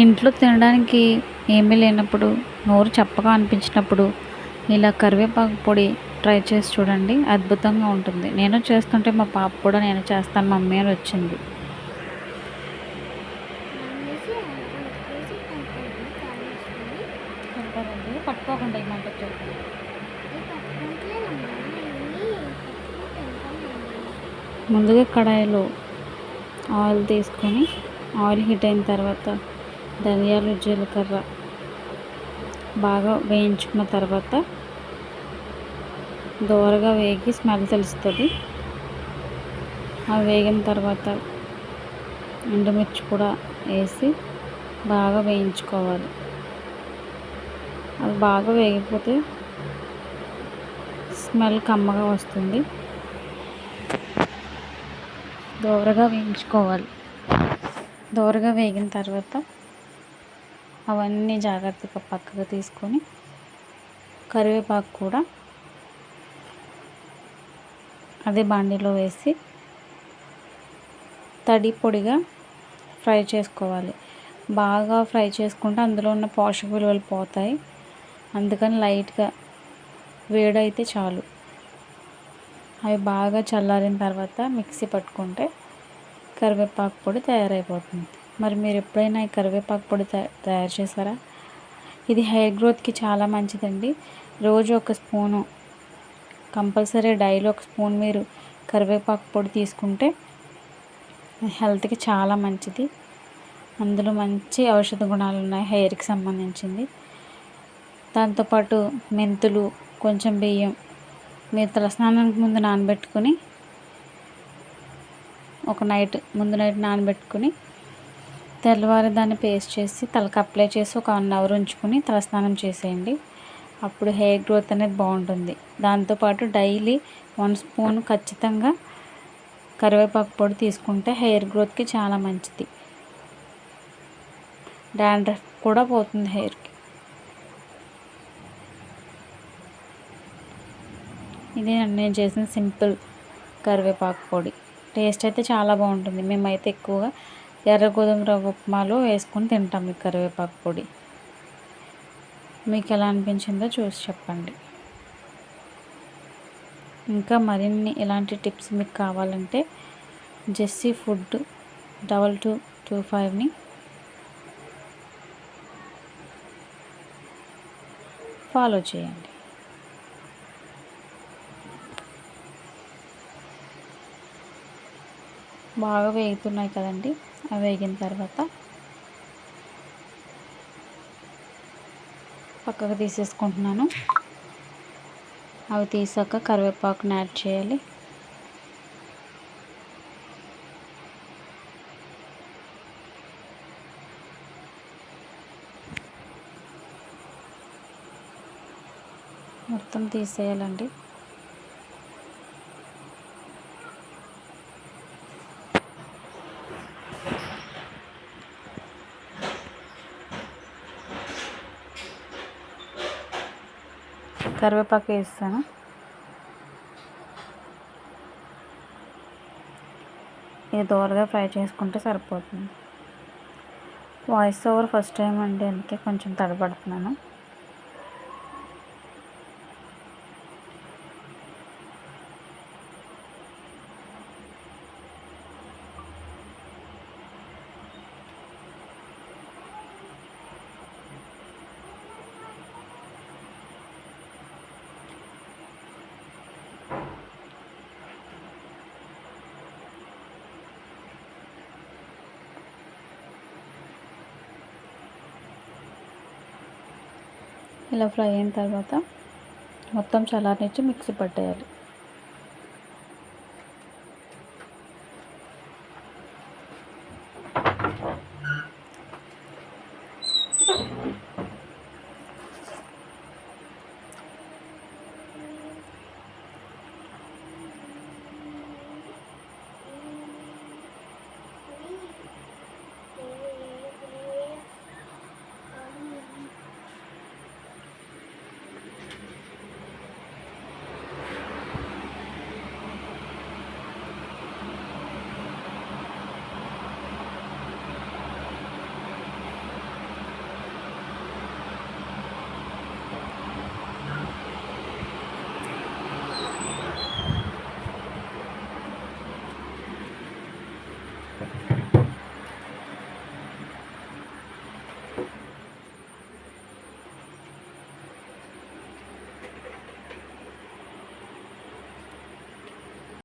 ఇంట్లో తినడానికి ఏమీ లేనప్పుడు నోరు చప్పగా అనిపించినప్పుడు ఇలా కరివేపాకు పొడి ట్రై చేసి చూడండి అద్భుతంగా ఉంటుంది. నేను చేస్తుంటే మా పాప కూడా నేను చేస్తాను మమ్మీ అని వచ్చింది. పట్టుకోకుండా ముందుగా కడాయిలో ఆయిల్ తీసుకొని ఆయిల్ హీట్ అయిన తర్వాత ధనియాలు జీలకర్ర బాగా వేయించుకున్న తర్వాత దోరగా వేగి స్మెల్ తెలుస్తుంది. అవి వేగిన తర్వాత ఎండుమిర్చి కూడా వేసి బాగా వేయించుకోవాలి. అది బాగా వేగిపోతే స్మెల్ కమ్మగా వస్తుంది. దోరగా వేయించుకోవాలి. దోరగా వేగిన తర్వాత అవన్నీ జాగ్రత్తగా పక్కకు తీసుకొని కరివేపాకు కూడా అదే బాండీలో వేసి తడి పొడిగా ఫ్రై చేసుకోవాలి. బాగా ఫ్రై చేసుకుంటే అందులో ఉన్న పోషక విలువలు పోతాయి. అందుకని లైట్గా వేడైతే చాలు. అవి బాగా చల్లారిన తర్వాత మిక్సీ పట్టుకుంటే కరివేపాకు పొడి తయారైపోతుంది. మరి మీరు ఎప్పుడైనా ఈ కరివేపాకు పొడి తయారు చేశారా? ఇది హెయిర్ గ్రోత్కి చాలా మంచిదండి. రోజు ఒక స్పూను కంపల్సరీ డైలో ఒక స్పూన్ మీరు కరివేపాకు పొడి తీసుకుంటే హెల్త్కి చాలా మంచిది. అందులో మంచి ఔషధ గుణాలు ఉన్నాయి హెయిర్కి సంబంధించింది. దాంతోపాటు మెంతులు కొంచెం బియ్యం మీరు తలస్నానానికి ముందు నానబెట్టుకొని ఒక నైట్ ముందు నైట్ నానబెట్టుకుని తెల్లవారి దాన్ని పేస్ట్ చేసి తలకు అప్లై చేసి ఒక వన్ అవర్ ఉంచుకుని తలస్నానం చేసేయండి. అప్పుడు హెయిర్ గ్రోత్ అనేది బాగుంటుంది. దాంతోపాటు డైలీ వన్ స్పూన్ ఖచ్చితంగా కరివేపాకు పొడి తీసుకుంటే హెయిర్ గ్రోత్కి చాలా మంచిది. డాండ్రఫ్ కూడా పోతుంది హెయిర్కి. ఇది నేను చేసిన సింపుల్ కరివేపాకు పొడి. టేస్ట్ అయితే చాలా బాగుంటుంది. మేమైతే ఎక్కువగా ఎర్ర గోధుమ రవ్వ ఉప్మాలో వేసుకొని తింటాం ఈ కరివేపాకు పొడి. మీకు ఎలా అనిపించిందో చూసి చెప్పండి. ఇంకా మరిన్ని ఇలాంటి టిప్స్ మీకు కావాలంటే Jessy food double two two ఫైవ్ని follow చేయండి. బాగా వేగుతున్నాయి కదండి. అవి వేగిన తర్వాత పక్కకు తీసేసుకుంటున్నాను. అవి తీసాక కరివేపాకుని యాడ్ చేయాలి. మొత్తం తీసేయాలండి. కరివేపాకు వేస్తాను. ఇది దోరగా ఫ్రై చేసుకుంటే సరిపోతుంది. వాయిస్ ఓవర్ ఫస్ట్ టైం అండి అందుకే కొంచెం తడబడుతున్నాను. ఇలా ఫ్రై అయిన తర్వాత మొత్తం చల్లారనిచ్చి మిక్సీ పట్టేయాలి.